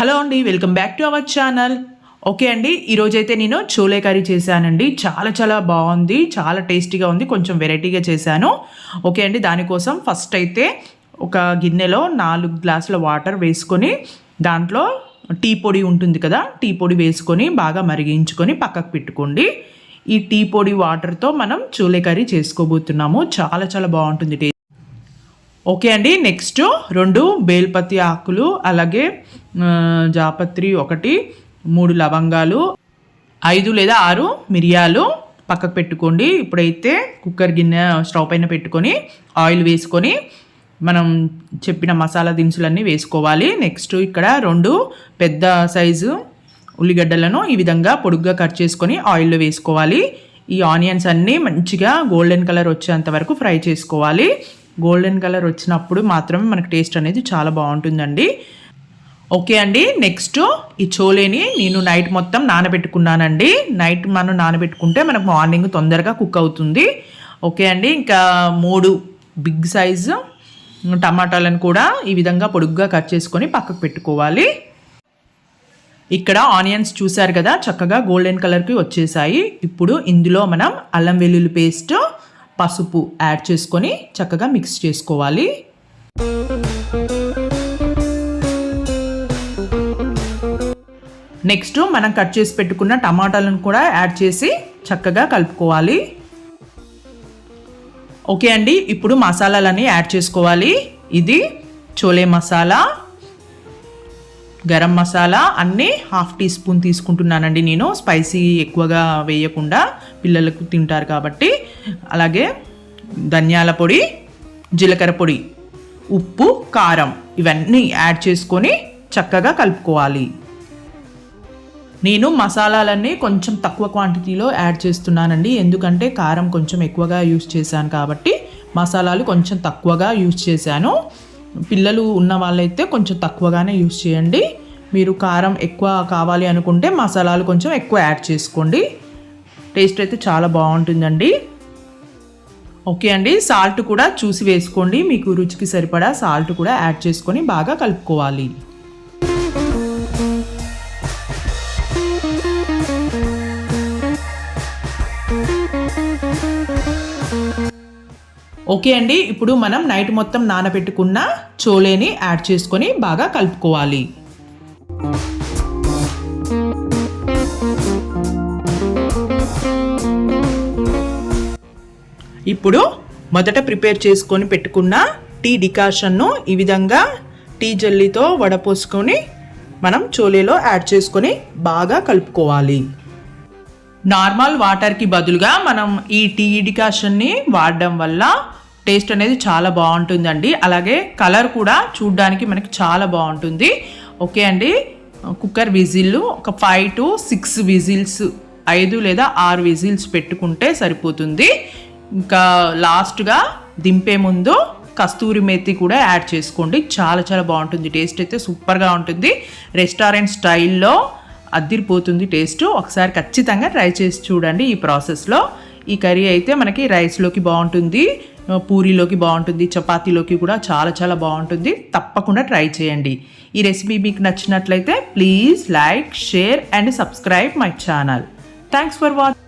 Hello అండి welcome back to our channel. Okay అండి ఈరోజైతే నేను చోలే కర్రీ చేశానండి. చాలా చాలా బాగుంది చాలా టేస్టీగా ఉంది కొంచెం వెరైటీగా చేశాను. ఓకే అండి దానికోసం ఫస్ట్ అయితే ఒక గిన్నెలో నాలుగు గ్లాసుల వాటర్ వేసుకొని దాంట్లో టీ పొడి ఉంటుంది కదా టీ పొడి వేసుకొని బాగా మరిగించుకొని పక్కకు పెట్టుకోండి. ఈ టీ పొడి వాటర్తో మనం చోలే కర్రీ చేసుకోబోతున్నాము. చాలా చాలా బాగుంటుంది టేస్ట్. ఓకే అండి. నెక్స్ట్ రెండు బేల్పతి ఆకులు అలాగే జాపత్రి ఒకటి మూడు లవంగాలు ఐదు లేదా ఆరు మిరియాలు పక్కకు పెట్టుకోండి. ఇప్పుడైతే కుక్కర్ గిన్నె స్టవ్ పైన పెట్టుకొని ఆయిల్ వేసుకొని మనం చెప్పిన మసాలా దినుసులన్నీ వేసుకోవాలి. నెక్స్ట్ ఇక్కడ రెండు పెద్ద సైజు ఉల్లిగడ్డలను ఈ విధంగా పొడుగ్గా కట్ చేసుకొని ఆయిల్లో వేసుకోవాలి. ఈ ఆనియన్స్ అన్నీ మంచిగా గోల్డెన్ కలర్ వచ్చేంత వరకు ఫ్రై చేసుకోవాలి. గోల్డెన్ కలర్ వచ్చినప్పుడు మాత్రమే మనకు టేస్ట్ అనేది చాలా బాగుంటుందండి. ఓకే అండి నెక్స్ట్ ఈ చోలేని నేను నైట్ మొత్తం నానబెట్టుకున్నానండి. నైట్ మనం నానబెట్టుకుంటే మనకు మార్నింగ్ తొందరగా కుక్ అవుతుంది. ఓకే అండి ఇంకా మూడు బిగ్ సైజు టమాటాలను కూడా ఈ విధంగా పొడుగ్గా కట్ చేసుకొని పక్కకు పెట్టుకోవాలి. ఇక్కడ ఆనియన్స్ చూసారు కదా చక్కగా గోల్డెన్ కలర్కి వచ్చేసాయి. ఇప్పుడు ఇందులో మనం అల్లం వెల్లుల్లి పేస్ట్ పసుపు యాడ్ చేసుకొని చక్కగా మిక్స్ చేసుకోవాలి. నెక్స్ట్ మనం కట్ చేసి పెట్టుకున్న టమాటాలను కూడా యాడ్ చేసి చక్కగా కలుపుకోవాలి. ఓకే అండి ఇప్పుడు మసాలాలన్నీ యాడ్ చేసుకోవాలి. ఇది చోలే మసాలా. గరం మసాలా అన్నీ హాఫ్ టీ స్పూన్ తీసుకుంటున్నానండి నేను. స్పైసీ ఎక్కువగా వేయకుండా పిల్లలకు తింటారు కాబట్టి. అలాగే ధనియాల పొడి జీలకర్ర పొడి ఉప్పు కారం ఇవన్నీ యాడ్ చేసుకొని చక్కగా కలుపుకోవాలి. నేను మసాలాలన్నీ కొంచెం తక్కువ క్వాంటిటీలో యాడ్ చేస్తున్నానండి. ఎందుకంటే కారం కొంచెం ఎక్కువగా యూస్ చేశాను కాబట్టి మసాలాలు కొంచెం తక్కువగా యూస్ చేశాను. పిల్లలు ఉన్న వాళ్ళైతే కొంచెం తక్కువగానే యూస్ చేయండి. మీరు కారం ఎక్కువ కావాలి అనుకుంటే మసాలాలు కొంచెం ఎక్కువ యాడ్ చేసుకోండి. టేస్ట్ అయితే చాలా బాగుంటుందండి. ఓకే అండి సాల్ట్ కూడా చూసి వేసుకోండి. మీకు రుచికి సరిపడా సాల్ట్ కూడా యాడ్ చేసుకొని బాగా కలుపుకోవాలి. ఓకే అండి ఇప్పుడు మనం నైట్ మొత్తం నానబెట్టుకున్న చోలేని యాడ్ చేసుకొని బాగా కలుపుకోవాలి. ఇప్పుడు మొదట ప్రిపేర్ చేసుకొని పెట్టుకున్న టీ డికాషన్ను ఈ విధంగా టీ జల్లీతో వడపోసుకొని మనం చోలేలో యాడ్ చేసుకొని బాగా కలుపుకోవాలి. నార్మల్ వాటర్కి బదులుగా మనం ఈ టీ డికాషన్ని వాడడం వల్ల టేస్ట్ అనేది చాలా బాగుంటుందండి. అలాగే కలర్ కూడా చూడ్డానికి మనకి చాలా బాగుంటుంది. ఓకే అండి. కుక్కర్ విజిల్లు ఒక ఫైవ్ టు సిక్స్ విజిల్స్ ఐదు లేదా ఆరు విజిల్స్ పెట్టుకుంటే సరిపోతుంది. ఇంకా లాస్ట్గా దింపే ముందు కస్తూరి మేతి కూడా యాడ్ చేసుకోండి. చాలా చాలా బాగుంటుంది. టేస్ట్ అయితే సూపర్గా ఉంటుంది. రెస్టారెంట్ స్టైల్లో అద్దిరిపోతుంది టేస్ట్. ఒకసారి ఖచ్చితంగా ట్రై చేసి చూడండి ఈ ప్రాసెస్లో. ఈ కర్రీ అయితే మనకి రైస్లోకి బాగుంటుంది. పూరీలోకి బాగుంటుంది చపాతీలోకి కూడా చాలా చాలా బాగుంటుంది. తప్పకుండా ట్రై చేయండి. ఈ రెసిపీ మీకు నచ్చినట్లయితే please like share and subscribe my channel. Thanks for watch